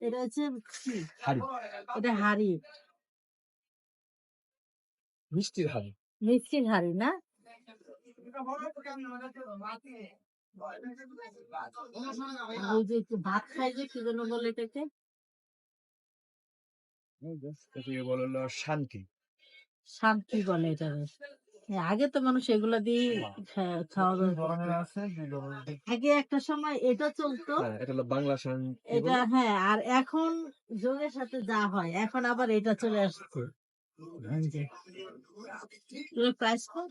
এটা হচ্ছে হাড়ি। এটা হাড়ি। মিষ্টির হাড়ি। মিষ্টির হাড়ি না? ভাত খাই যে কি জন্য বলে এটাকে? এটাকে শান্তি। শান্তি বলে এটা। আগে তো মানুষ এগুলা দিয়ে ধরনের আগে একটা সময় এটা চলতো। হ্যাঁ এটা হলো বাংলা এটা হ্যাঁ আর এখন যোগের সাথে যা হয় এখন আবার এটা চলে আসছে। প্রাইস কত?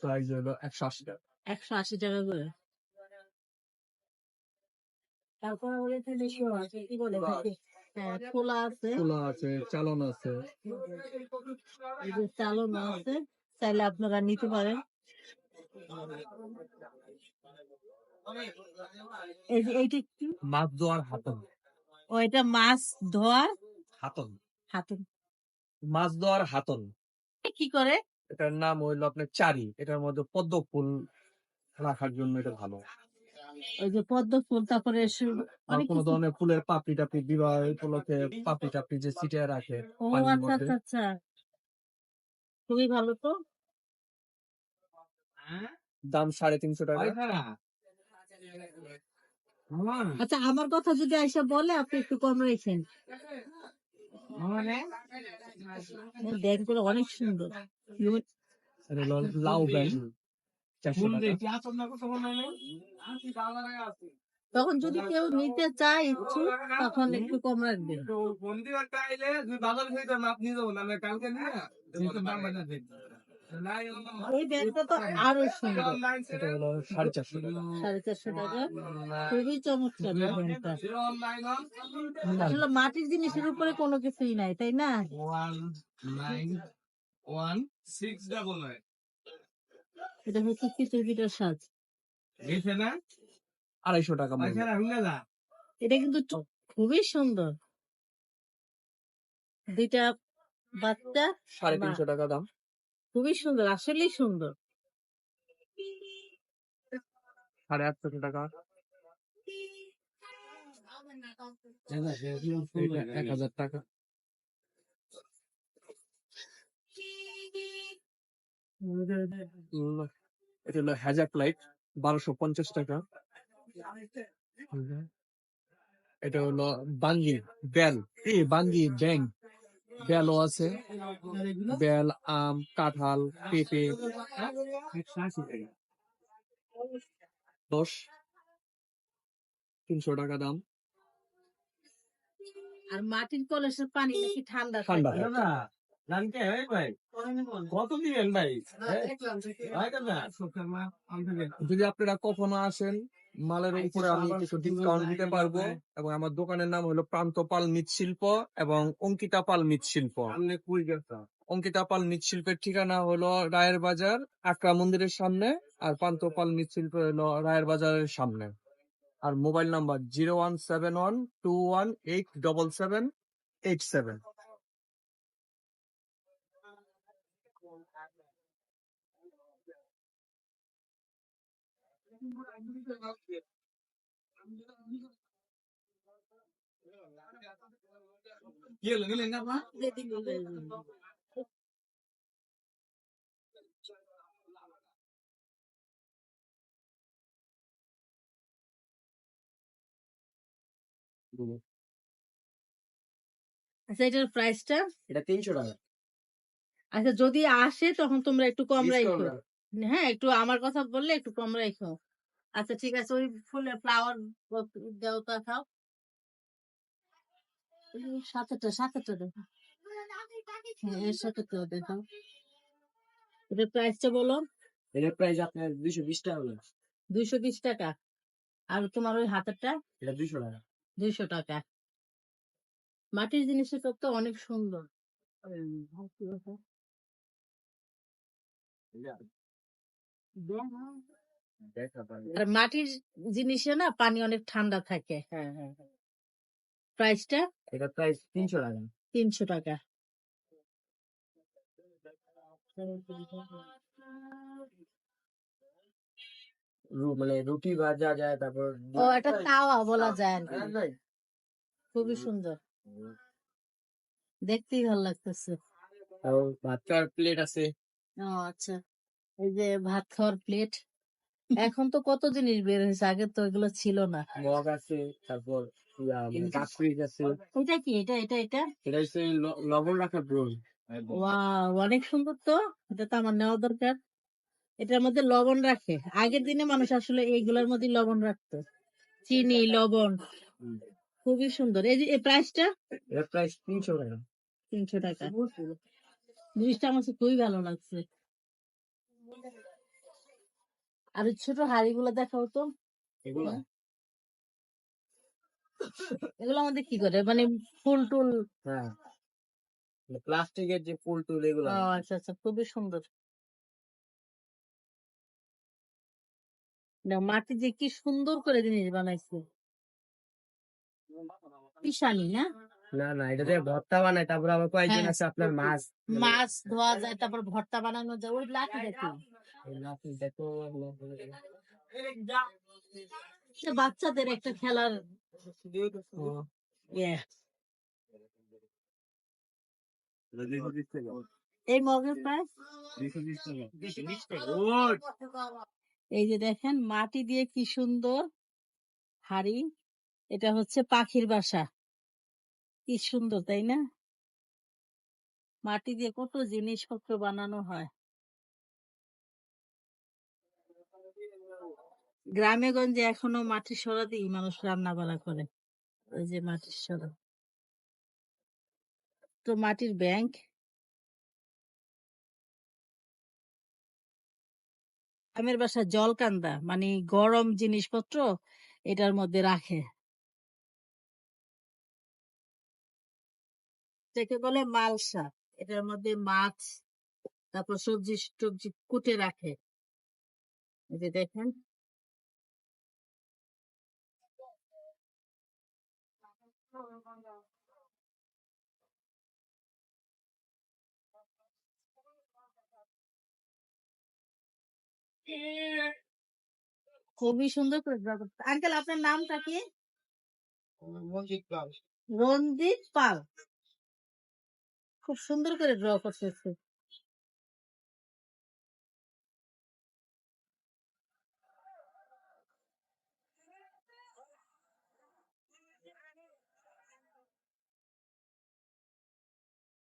প্রাইস হলো একশো আশি টাকা। একশো আশি টাকা করে। তারপরে কি বলে হ্যাঁ খোলা আছে। খোলা আছে চালন আছে। এই আছে। চাইলে আপনারা নিতে পারেন। এইটা কি? মাছ ধোয়ার ও এটা মাছ ধোয়ার মাছ ধোয়ার কি করে? এটার নাম হইল আপনার চারি। এটার মধ্যে পদ্ম ফুল রাখার জন্য এটা ভালো। ওই যে পদ্ম ফুল তারপরে কোনো ধরনের ফুলের পাপড়ি টাপড়ি বিবাহ উপলক্ষে পাপড়ি টাপড়ি যে ছিটিয়ে রাখে ও আচ্ছা। আচ্ছা আচ্ছা। খুবই ভালো তো? দাম সাড়ে তিনশো টাকা। আচ্ছা আমার কথা যদি আইসা বলে আপনি একটু কম রেখেন। ব্যাগ অনেক সুন্দর। লাউ ব্যাগ তখন যদি কেউ নিতে চায় ইচ্ছুক তখন একটু কম রাখবেন এই ব্যাগটা তো আরও সুন্দর। সাড়ে চারশো টাকা। সাড়ে চারশো টাকা। খুবই চমৎকার আসলে মাটির জিনিসের উপরে কোনো কিছুই নাই তাই না? এটা হচ্ছে পিঠার সাজ। আড়াইশো টাকা। এটা কিন্তু খুবই সুন্দর। দুইটা বাচ্চা সাড়ে তিনশো টাকা দাম। খুবই সুন্দর আসলেই সুন্দর। সাড়ে আটশো টাকা। এক হাজার টাকা। এটা হলো হ্যাজাক লাইট বারোশো পঞ্চাশ টাকা। এটা হলো বাঙ্গি বেল। এ বাঙ্গি ব্যাং বেলও আছে। বেল আম কাঁঠাল পেঁপে। দশ। তিনশো টাকা দাম। আর মাটির কলসের পানি নাকি ঠান্ডা ঠান্ডা যদি আপনারা কখনো আসেন মালের উপরে আমি কিছু ডিসকাউন্ট দিতে পারব এবং আমার দোকানের নাম হলো প্রান্ত পাল মৃৎশিল্প এবং অঙ্কিতা পাল মৃৎশিল্প। অঙ্কিতা পাল মৃৎশিল্পের ঠিকানা হলো রায়ের বাজার আকরা মন্দিরের সামনে আর প্রান্ত পাল মৃৎশিল্প হলো রায়ের বাজারের সামনে। আর mobile number zero one seven one two one eight double seven eight seven. আচ্ছা এটার প্রাইসটা এটা তিনশো টাকা। আচ্ছা যদি আসে তখন তোমরা একটু কম রাখো। হ্যাঁ একটু আমার কথা বললে একটু কম রাখো আচ্ছা ঠিক আছে। ওই ফুলের ফ্লাওয়ার দেওতা খাও। সাতটা সাতটা দেখো। হ্যাঁ এর দেখো এটার প্রাইসটা বলো। এটার প্রাইস আপনার দুইশো বিশ টাকা হলো। দুইশো বিশ টাকা। আর তোমার ওই হাতেরটা? এটা দুইশো টাকা। দুইশো টাকা। মাটির জিনিসের তো অনেক সুন্দর। আর মাটির জিনিসে না পানি অনেক ঠান্ডা থাকে। হ্যাঁ হ্যাঁ প্রাইসটা? এটা প্রাইস তিনশো টাকা। তিনশো টাকা। মানে রুটি ভাজা যায় তারপর ও এটা তাওয়া বলা যায় হ্যাঁ, খুবই সুন্দর। দেখতেই ভালো লাগতেছে। ভাত খাওয়ার প্লেট আছে। ও আচ্ছা। এই যে ভাত খাওয়ার প্লেট এখন তো কত জিনিস বের হয়েছে? আগে তো এগুলো ছিল না। মগ আছে তারপর আছে। এটা কি? এটা এটা এটা? এটা হচ্ছে লবণ রাখার ড্রোন অনেক সুন্দর তো। এটা তো আমার নেওয়া দরকার। এটার মধ্যে লবণ রাখে। আগের দিনে মানুষ আসলে এইগুলোর মধ্যে লবণ রাখতো। চিনি লবণ। খুবই সুন্দর। এই যে এই প্রাইসটা এর প্রাইস তিনশো টাকা। তিনশো টাকা। জিনিসটা আমার খুবই ভালো লাগছে। আর ওই ছোট হাড়িগুলো দেখাও তো এগুলো? এগুলো আমাদের কি করে? মানে ফুল টুল হ্যাঁ। প্লাস্টিকের যে ফুল টুল এগুলো আচ্ছা আচ্ছা খুবই সুন্দর। না, মাটি দিয়ে কি সুন্দর করে জিনিস বানাইছে। পিসানি না? না না এটা দিয়ে ভর্তা বানায় তারপর আবার কয়েকজন হ্যাঁ। আছে আপনার মাছ। মাছ ধোয়া যায় তারপর ভর্তা বানানো যায় ওই লাঠি দেখি বাচ্চাদের একটা খেলার ইয়ে। এই মগের প্রাইস এই যে দেখেন মাটি দিয়ে কি সুন্দর হাড়ি। এটা হচ্ছে পাখির বাসা। কি সুন্দর তাই না? মাটি দিয়ে কত জিনিসপত্র বানানো হয়। গ্রামে গঞ্জে এখনও মাটির সরা দিয়ে মানুষ রান্না বান্না করে। ওই যে মাটির সরা তো মাটির ব্যাংক? গ্রামের বাসা জলকান্দা মানে গরম জিনিসপত্র এটার মধ্যে রাখে। বলে মালসা এটার মধ্যে মাছ, তারপর সবজি টবজি কুটে রাখে। যে দেখেন। খুবই সুন্দর করে ড্র করতে আঙ্কেল আপনার নামটা কি? রঞ্জিত পাল। খুব সুন্দর করে ড্র করতেছে।